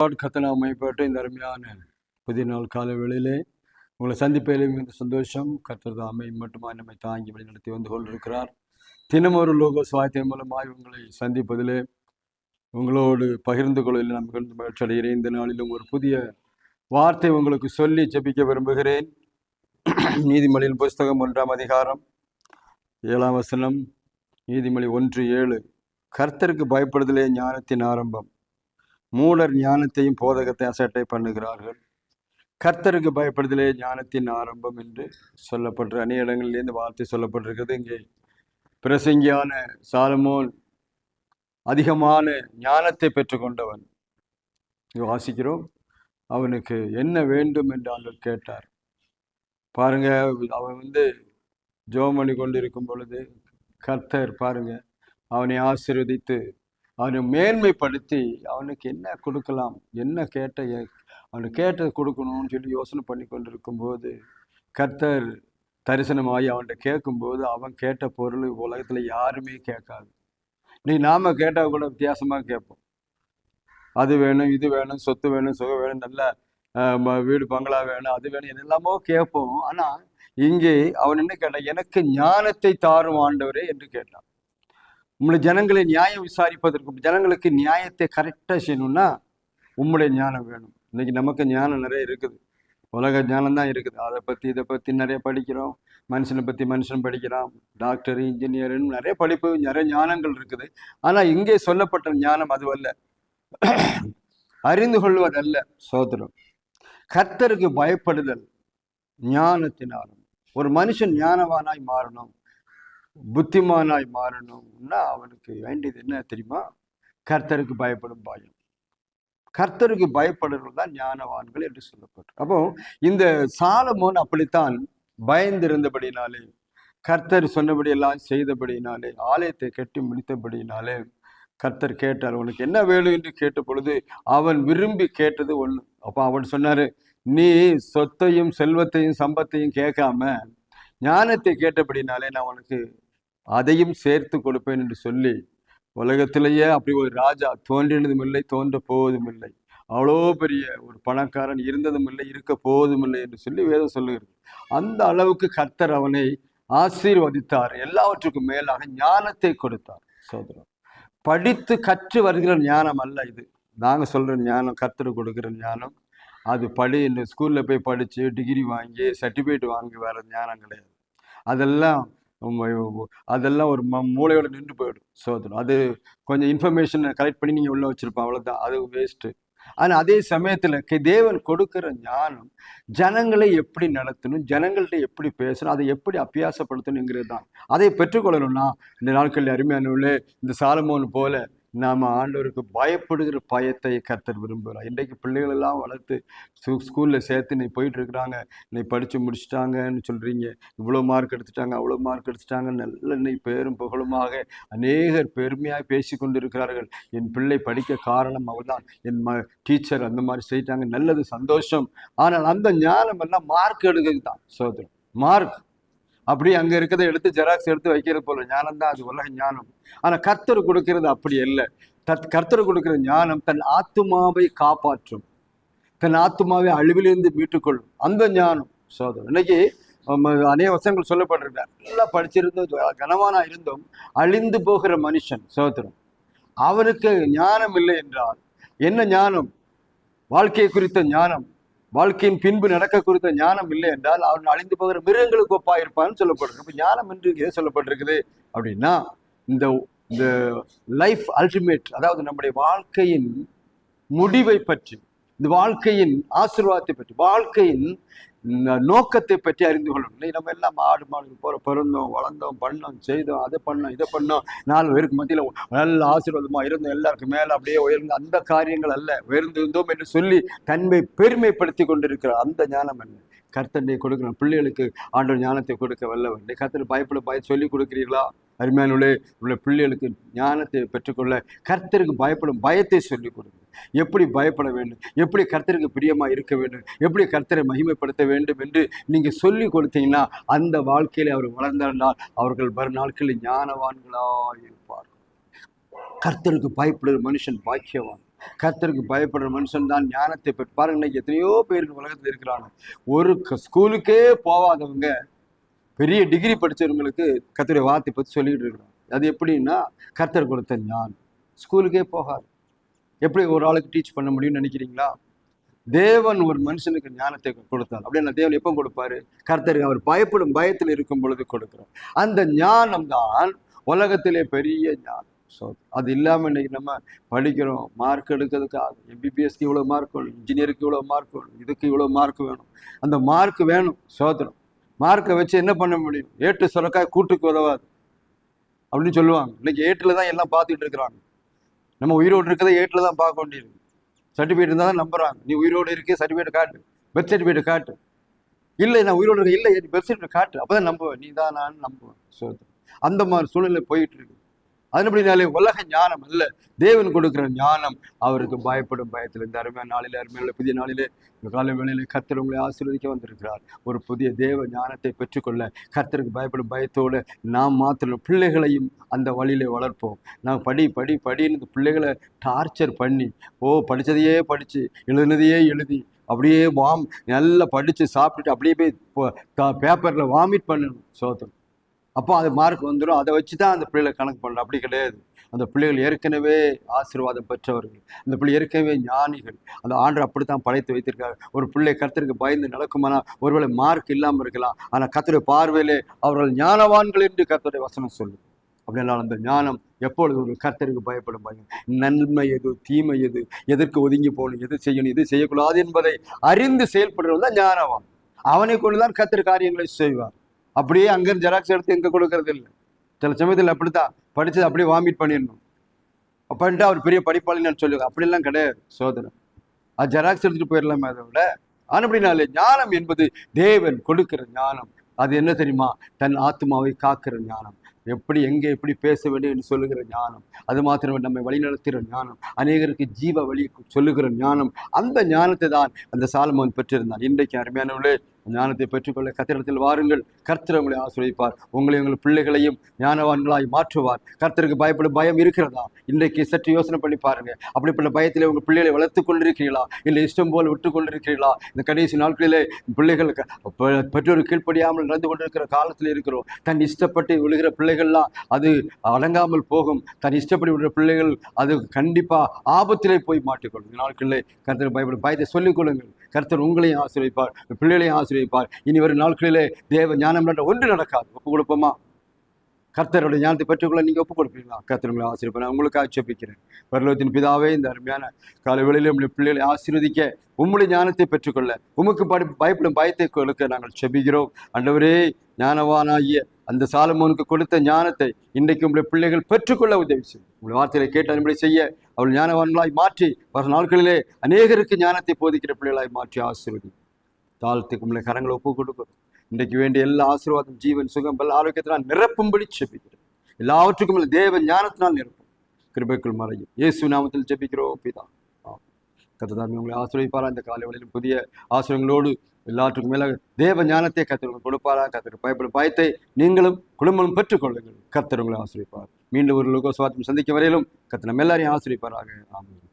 கத்தனாமைப்பட்ட இந்த அருமையான புதிய நாள் கால வேளையிலே உங்களை சந்திப்பதிலே மிகுந்த சந்தோஷம். கர்த்தர் அமை மட்டுமா நம்மை தாங்கி வழிநடத்தி வந்து கொண்டிருக்கிறார். தினம் ஒரு லோக சுவாத்தியம் மூலமாய் உங்களை சந்திப்பதிலே உங்களோடு பகிர்ந்து கொள்வதில் நான் மிகுந்த மகிழ்ச்சி அடைகிறேன். இந்த நாளிலும் ஒரு புதிய வார்த்தை உங்களுக்கு சொல்லி ஜெபிக்க விரும்புகிறேன். நீதிமொழியின் புஸ்தகம் ஒன்றாம் அதிகாரம் ஏழாம் வசனம் நீதிமொழி ஒன்று ஏழு. கர்த்தருக்கு பயப்படுதலே ஞானத்தின் ஆரம்பம். மூலர் ஞானத்தையும் போதகத்தை அசட்டை பண்ணுகிறார்கள். கர்த்தருக்கு பயப்படுதலே ஞானத்தின் ஆரம்பம் என்று சொல்லப்படுற அநேக இடங்களில் இந்த வார்த்தை சொல்லப்பட்டிருக்கிறது. இங்கே பிரசங்கியான சாலமோன் அதிகமான ஞானத்தை பெற்றுக்கொண்டவன். வாசிக்கிறோம். அவனுக்கு என்ன வேண்டும் என்று ஆண்டவர் கேட்டார். பாருங்க அவன் வந்து ஜோமணி பண்ணி கொண்டிருக்கும் பொழுது கர்த்தர் பாருங்க அவனை ஆசீர்வதித்து அவனை மேன்மைப்படுத்தி அவனுக்கு என்ன கொடுக்கலாம் என்ன கேட்ட எ- அவனுக்கு கேட்டதை கொடுக்கணும்னு சொல்லி யோசனை பண்ணி கொண்டிருக்கும்போது கர்த்தர் தரிசனமாகி அவன்கிட்ட கேட்கும்போது அவன் கேட்ட பொருள் உலகத்தில் யாருமே கேட்காது. நீ நாம கேட்டால் கூட வித்தியாசமாக கேட்போம். அது வேணும் இது வேணும் சொத்து வேணும் சுகம் வேணும் நல்ல ம- வீடு பங்களா வேணும் அது வேணும் என்னெல்லாமோ கேட்போம். ஆனால் இங்கே அவன் என்ன கேட்டான் எனக்கு ஞானத்தை தாரும் ஆண்டவரே என்று கேட்டான். உங்களுடைய ஜனங்களை நியாயம் விசாரிப்பதற்கு ஜனங்களுக்கு நியாயத்தை கரெக்டாக செய்யணும்னா உம்முடைய ஞானம் வேணும். இன்னைக்கு நமக்கு ஞானம் நிறைய இருக்குது. உலக ஞானம் தான் இருக்குது. அதை பற்றி இதை பற்றி நிறைய படிக்கிறோம். மனுஷனை பற்றி மனுஷன் படிக்கிறான். டாக்டர் இன்ஜினியர்னு நிறைய படிப்பு நிறைய ஞானங்கள் இருக்குது. ஆனால் இங்கே சொல்லப்பட்ட ஞானம் அதுவல்ல அறிந்து கொள்வதல்ல சோதரம் கர்த்தருக்கு பயப்படுதல் ஞானத்தினாலும். ஒரு மனுஷன் ஞானவானாய் மாறணும். புத்திமானாய் மாறணும்னா அவனுக்கு வேண்டியது என்ன தெரியுமா? கர்த்தருக்கு பயப்படும் பயம். கர்த்தருக்கு பயப்படுறவர்கள் தான் ஞானவான்கள் என்று சொல்லப்பட்டு அப்போ இந்த சாலமோன் அப்படித்தான் பயந்திருந்தபடினாலே கர்த்தர் சொன்னபடி எல்லாம் செய்தபடினாலே ஆலயத்தை கட்டி முடித்தபடினாலே கர்த்தர் கேட்டார் உனக்கு என்ன வேணும்? என்று கேட்ட பொழுது அவன் விரும்பி கேட்டது ஒண்ணு. அப்போ அவன் சொன்னாரு நீ சொத்தையும் செல்வத்தையும் சம்பத்தையும் கேட்காம ஞானத்தை கேட்டபடினாலே நான் உனக்கு அதையும் சேர்த்து கொடுப்பேன் என்று சொல்லி உலகத்திலேயே அப்படி ஒரு ராஜா தோன்றினதும் இல்லை தோன்ற போவதும் இல்லை அவ்வளோ பெரிய ஒரு பணக்காரன் இருந்ததும் இல்லை இருக்க போவதும் இல்லை என்று சொல்லி வேதம் சொல்லுகிறது. அந்த அளவுக்கு கர்த்தர் அவனை ஆசீர்வதித்தார். எல்லாவற்றுக்கும் மேலாக ஞானத்தை கொடுத்தார். சோதரன் படித்து கற்று வருகிற ஞானம் அல்ல இது. நாங்கள் சொல்கிற ஞானம் கர்த்தர் கொடுக்குற ஞானம். அது படி இந்த ஸ்கூலில் போய் படித்து டிகிரி வாங்கி சர்டிஃபிகேட் வாங்கி வர ஞானம் கிடையாது. அதெல்லாம் அதெல்லாம் ஒரு ம- மூளையோட நின்று போயிடும். சோதனம் அது கொஞ்சம் இன்ஃபர்மேஷன் கலெக்ட் பண்ணி நீங்கள் உள்ளே வச்சுருப்போம். அவ்வளோதான் அது வேஸ்ட்டு ஆனால் அதே சமயத்தில் தேவன் கொடுக்கிற ஞானம் ஜனங்களை எப்படி நடத்தணும் ஜனங்கள்கிட்ட எப்படி பேசணும் அதை எப்படி அபியாசப்படுத்தணுங்கிறது தான் அதை பெற்றுக்கொள்ளணும்னா இந்த நாட்களில் அருமையானவர்களே இந்த சாலமோன் போல நாம் ஆண்டவருக்கு பயப்படுகிற பயத்தை கத்தர் விரும்புகிறார். இன்றைக்கு பிள்ளைகள் எல்லாம் வளர்த்து ஸ்கூலில் சேர்த்து நீ போயிட்டுருக்குறாங்க. நீ படித்து முடிச்சிட்டாங்கன்னு சொல்கிறீங்க இவ்வளோ மார்க் எடுத்துட்டாங்க அவ்வளோ மார்க் எடுத்துட்டாங்க நல்ல நீ பேரும் புகழுமாக அநேகர் பெருமையாக பேசி கொண்டிருக்கிறார்கள். என் பிள்ளை படிக்க காரணம் அவள்தான். என் ம டீச்சர் அந்த மாதிரி செய்யிட்டாங்க. நல்லது சந்தோஷம். ஆனால் அந்த ஞானம் எல்லாம் மார்க் எடுக்கிறது தான் சோதரம் மார்க் அப்படி அங்கே இருக்கிறத எடுத்து ஜெராக்ஸ் எடுத்து வைக்கிறது போல ஞானம் தான் அது உலக ஞானம். ஆனால் கர்த்தர் கொடுக்கிறது அப்படி இல்லை. தத் கர்த்தர் கொடுக்கிற ஞானம் தன் ஆத்துமாவை காப்பாற்றும். தன் ஆத்துமாவை அழிவிலிருந்து மீட்டுக்கொள்ளும். அந்த ஞானம் சோதனை. இன்னைக்கு நம்ம அநேக வசனங்கள் சொல்லப்பட்டிருக்கார் நல்லா படிச்சிருந்தோம் கனவானா இருந்தும். அழிந்து போகிற மனுஷன் சோதரம் அவனுக்கு ஞானம் இல்லை என்றால் என்ன ஞானம்? வாழ்க்கை குறித்த ஞானம். வாழ்க்கையின் பின்பு நடக்க குறித்த ஞானம் இல்லை என்றால் அவன் அழிந்து போகிற மிருகங்களுக்கு ஒப்பா இருப்பான்னு சொல்லப்பட்டிருக்கு. இப்போ ஞானம் என்று எது சொல்லப்பட்டிருக்குது அப்படின்னா இந்த இந்த லைஃப் அல்டிமேட் அதாவது நம்முடைய வாழ்க்கையின் முடிவை பற்றி இந்த வாழ்க்கையின் ஆசிர்வாதத்தை பற்றி வாழ்க்கையின் நோக்கத்தை பற்றி அறிந்து கொள்ளணும் இல்லை நம்ம எல்லாம் ஆடு மாடு போற பிறந்தோம் வளர்ந்தோம் பண்ணோம் செய்தோம் அதை பண்ணோம் இதை பண்ணோம். நாலு பேருக்கு மத்தியில் நல்ல ஆசீர்வாதமா இருந்தோம் எல்லாருக்கும் மேல அப்படியே உயர்ந்த அந்த காரியங்கள் அல்ல உயர்ந்திருந்தோம் என்று சொல்லி தன்மை பெருமைப்படுத்தி கொண்டிருக்கிற அந்த ஞானம் என்ன? கர்த்தனை கொடுக்கணும் பிள்ளைகளுக்கு ஆண்டவர் ஞானத்தை கொடுக்க வல்லவன் கர்த்தனை பயப்பட பய சொல்லி கொடுக்கிறீர்களா? அருமையானுள்ளே உள்ள பிள்ளைகளுக்கு ஞானத்தை பெற்றுக்கொள்ள கர்த்தருக்கு பயப்படும் பயத்தை சொல்லிக் கொடுங்க. எப்படி பயப்பட வேண்டும்? எப்படி கர்த்தருக்கு பிரியமா இருக்க வேண்டும்? எப்படி கர்த்தரை மகிமைப்படுத்த வேண்டும் என்று நீங்க சொல்லி கொடுத்தீங்கன்னா அந்த வாழ்க்கையில அவர் வளர்ந்தால் அவர்கள் வரும் நாட்களில் ஞானவான்களாக இருப்பார் கர்த்தருக்கு பயப்படுற மனுஷன் பாக்கியவான். கர்த்தருக்கு பயப்படுற மனுஷன் தான் ஞானத்தை பெற்று பாருங்க இன்னைக்கு எத்தனையோ பேர் உலகத்தில் இருக்கிறாங்க. ஒரு க- ஸ்கூலுக்கே போகாதவங்க பெரிய டிகிரி படிச்சவங்களுக்கு கர்த்தருடைய வார்த்தை பற்றி சொல்லிட்டு இருக்கிறாங்க. அது எப்படின்னா கர்த்தர் கொடுத்த ஞானம். ஸ்கூலுக்கே போகாது. எப்படி ஒரு ஆளுக்கு டீச் பண்ண முடியும்னு நினைக்கிறீங்களா? தேவன் ஒரு மனுஷனுக்கு ஞானத்தை கொடுத்தார். அப்படின்னா தேவன் எப்போ கொடுப்பாரு? கர்த்தருக்கு அவர் பயப்படும் பயத்தில் இருக்கும் பொழுது கொடுக்கிறார் அந்த ஞானம் தான் உலகத்திலே பெரிய ஞானம். ஸோ அது இல்லாமல் இன்னைக்கு நம்ம படிக்கிறோம். மார்க் எடுக்கிறதுக்காக எம்பிபிஎஸ்க்கு இவ்வளோ மார்க் வேணும் இன்ஜினியருக்கு இவ்வளோ மார்க் வேணும் இதுக்கு இவ்வளோ மார்க் வேணும். அந்த மார்க் வேணும் சோதனம் மார்க்கை வச்சு என்ன பண்ண முடியும்? ஏட்டு சுரக்காய் கூட்டுக்கு உதவாது. அப்படின்னு சொல்லுவாங்க. இன்னைக்கு ஏட்டில் தான் எல்லாம் பார்த்துட்டு இருக்கிறாங்க. நம்ம உயிரோடு இருக்கிறத ஏட்டில் தான் பார்க்க வேண்டியிருக்கு சர்டிஃபிகேட் இருந்தால் தான் நம்புறாங்க. நீ உயிரோடு இருக்கே சர்டிஃபிகேட் காட்டு. பெர்த் சர்டிஃபிகேட் காட்டு. இல்லை நான் உயிரோடு இருக்க இல்லை பெர்த் சர்டிஃபிகேட் காட்டு. அப்போ தான் நம்புவேன். நீ தான் நான் நம்புவேன். சோதனை அந்த மாதிரி சூழ்நிலை போயிட்டு இருக்கு. அதன்படினாலே உலக ஞானம் அல்ல. தேவன் கொடுக்கிற ஞானம். அவருக்கு பயப்படும் பயத்தில் இந்த அருமையான நாளில் அருமையான புதிய நாளிலே காலை வேளையிலே கர்த்தர் உங்களை ஆசீர்வதிக்க வந்திருக்கிறார். ஒரு புதிய தேவ ஞானத்தை பெற்றுக்கொள்ள கர்த்தருக்கு பயப்படும் பயத்தோடு நாம் மாத்திரம் பிள்ளைகளையும் அந்த வழியிலே வளர்ப்போம். நான் படி படி படின்னு இந்த பிள்ளைகளை டார்ச்சர் பண்ணி ஓ படித்ததையே படித்து எழுதினதையே எழுதி அப்படியே வாம் நல்லா படித்து சாப்பிட்டுட்டு அப்படியே போய் பேப்பரில் வாமிட் பண்ணணும் சோதம் அப்போ அது மார்க் வந்துடும் அதை வச்சு தான் அந்த பிள்ளைகளை கணக்கு பண்ணணும் அப்படி கிடையாது. அந்த பிள்ளைகள் ஏற்கனவே ஆசீர்வாதம் பெற்றவர்கள். அந்த பிள்ளை ஏற்கனவே ஞானிகள். அந்த ஆண்டு அப்படித்தான் படைத்து வைத்திருக்காரு. ஒரு பிள்ளை கர்த்தருக்கு பயந்து நடக்குமானா ஒருவேளை மார்க் இல்லாமல் இருக்கலாம். ஆனால் கத்தருடைய பார்வையிலே அவர்கள் ஞானவான்கள் என்று கத்தருடைய வசனம் சொல்லும் அப்படினால் அந்த ஞானம் எப்பொழுது ஒரு கர்த்தருக்கு பயப்படும் பயம் நன்மை எது? தீமை எது? எதற்கு ஒதுங்கி போகணும்? எது செய்யணும்? எது செய்யக்கூடாது என்பதை அறிந்து செயல்படுறது தான் ஞானவான். அவனை கொண்டுதான் கத்திர காரியங்களை செய்வார். அப்படியே அங்கிருந்து ஜெராக்ஸ் எடுத்து எங்க கொடுக்கறது இல்லை. சில சமயத்தில் அப்படித்தான். படித்தது அப்படியே வாமிட் பண்ணிடணும். அப்படின்ட்டு அவர் பெரிய படிப்பாளின்னு சொல்லுவாங்க அப்படிலாம் கிடையாது சோதனை. அது ஜெராக்ஸ் எடுத்துட்டு போயிடலாமே அதை விட. ஆனால் ஞானம் என்பது தேவன் கொடுக்கிற ஞானம். அது என்ன தெரியுமா? தன் ஆத்மாவை காக்கிற ஞானம். எப்படி எங்கே எப்படி பேச வேண்டும் என்று சொல்லுகிற ஞானம். அது மாத்திரம் நம்மை வழிநடத்துகிற ஞானம். அநேகருக்கு ஜீவ வழி சொல்லுகிற ஞானம். அந்த ஞானத்தை தான் அந்த சாலமோன் பெற்றிருந்தான். இன்றைக்கு அருமையானவர்களே ஞானத்தை பெற்றுக்கொள்ள கத்திரத்தில் வாருங்கள். கர்த்தர் உங்களை ஆசிரியப்பார் உங்களை உங்கள் பிள்ளைகளையும் ஞானவான்களாய் மாற்றுவார். கர்த்தருக்கு பயப்படும் பயம் இருக்கிறதா? இன்றைக்கு சற்று யோசனை பண்ணி பாருங்க. அப்படிப்பட்ட பயத்திலே உங்கள் பிள்ளைகளை வளர்த்து கொண்டிருக்கிறீர்களா? இல்லை இஷ்டம் போல் விட்டு கொண்டிருக்கிறீர்களா? இந்த கடைசி நாட்களிலே பிள்ளைகள் பெற்றோர் கீழ்ப்படியாமல் நடந்து கொண்டிருக்கிற காலத்தில் இருக்கிறோம். தன் இஷ்டப்பட்டு விழுகிற பிள்ளைகள்லாம் அது அடங்காமல் போகும். தன் இஷ்டப்படி விடுற பிள்ளைகள் அது கண்டிப்பா ஆபத்திலே போய் மாட்டிக்கொள்ளும். நாட்களிலே கருத்தர் பயப்படும் பயத்தை சொல்லிக் கொள்ளுங்கள். கர்த்தர் உங்களையும் ஆசிரியப்பார் பிள்ளைகளையும் ஆசிரியப்பார் இனி வரும் நாட்களிலே தேவ ஞானம் என்ற ஒன்று நடக்காது. ஒப்பு கொடுப்போமா? கர்த்தருடைய ஞானத்தை பெற்றுக்கொள்ள நீங்க ஒப்பு கொடுப்பீங்களா? கர்த்தர் உங்களை ஆசீர்வதிப்பார். நான் உங்களுக்கு ஆட்சேபிக்கிறேன் பரலோகத்தின் பிதாவே இந்த அருமையான காலை வேளையிலே உங்களுடைய பிள்ளைகளை ஆசீர்வதிக்க உம்முடைய ஞானத்தை பெற்றுக்கொள்ள உமக்கு படி பயப்படும் பயத்தை கொடுக்க நாங்கள் செபிக்கிறோம் அண்டவரே ஞானவானாகிய அந்த சாலமோனுக்கு கொடுத்த ஞானத்தை இன்றைக்கு உங்களுடைய பிள்ளைகள் பெற்றுக்கொள்ள உதவி செய்யும். உங்களுடைய வார்த்தையை கேட்டு அனுப்படி செய்ய அவள் ஞானவான்களாய் மாற்றி வர நாட்களிலே அநேகருக்கு ஞானத்தை போதிக்கிற பிள்ளைகளாய் மாற்றி ஆசீர்வதி தாழ்த்துக்கு உங்களை கரங்களை ஒப்பு கொடுக்கும். இன்றைக்கு வேண்டிய எல்லா ஆசீர்வாதம் ஜீவன் சுகம் பல ஆரோக்கியத்தினால் நிரப்பும்படி செபிக்கிறேன் எல்லாவற்றுக்கும் உள்ள தேவ ஞானத்தினால் நிரப்பும். கிருபைக்குள் மறையும். இயேசு நாமத்தில் ஜெபிக்கிறோம் பிதா. கத்ததாமி உங்களை ஆசிரியப்பாரா இந்த காலை வழியில் புதிய ஆசிரியங்களோடு எல்லாற்றுக்கும் தேவ ஞானத்தை கத்திரங்கள் கொடுப்பாரா? கத்திர பயப்படும் பயத்தை நீங்களும் குடும்பமும் பெற்றுக்கொள்ளுங்கள். கத்திரங்களை உங்களை ஆசிரியப்பார் மீண்டும் ஒரு லோகோஸ்வாதம் சந்திக்க வரையிலும் கத்திரம் எல்லாரையும் ஆசிரியப்பாராக ஆமாம்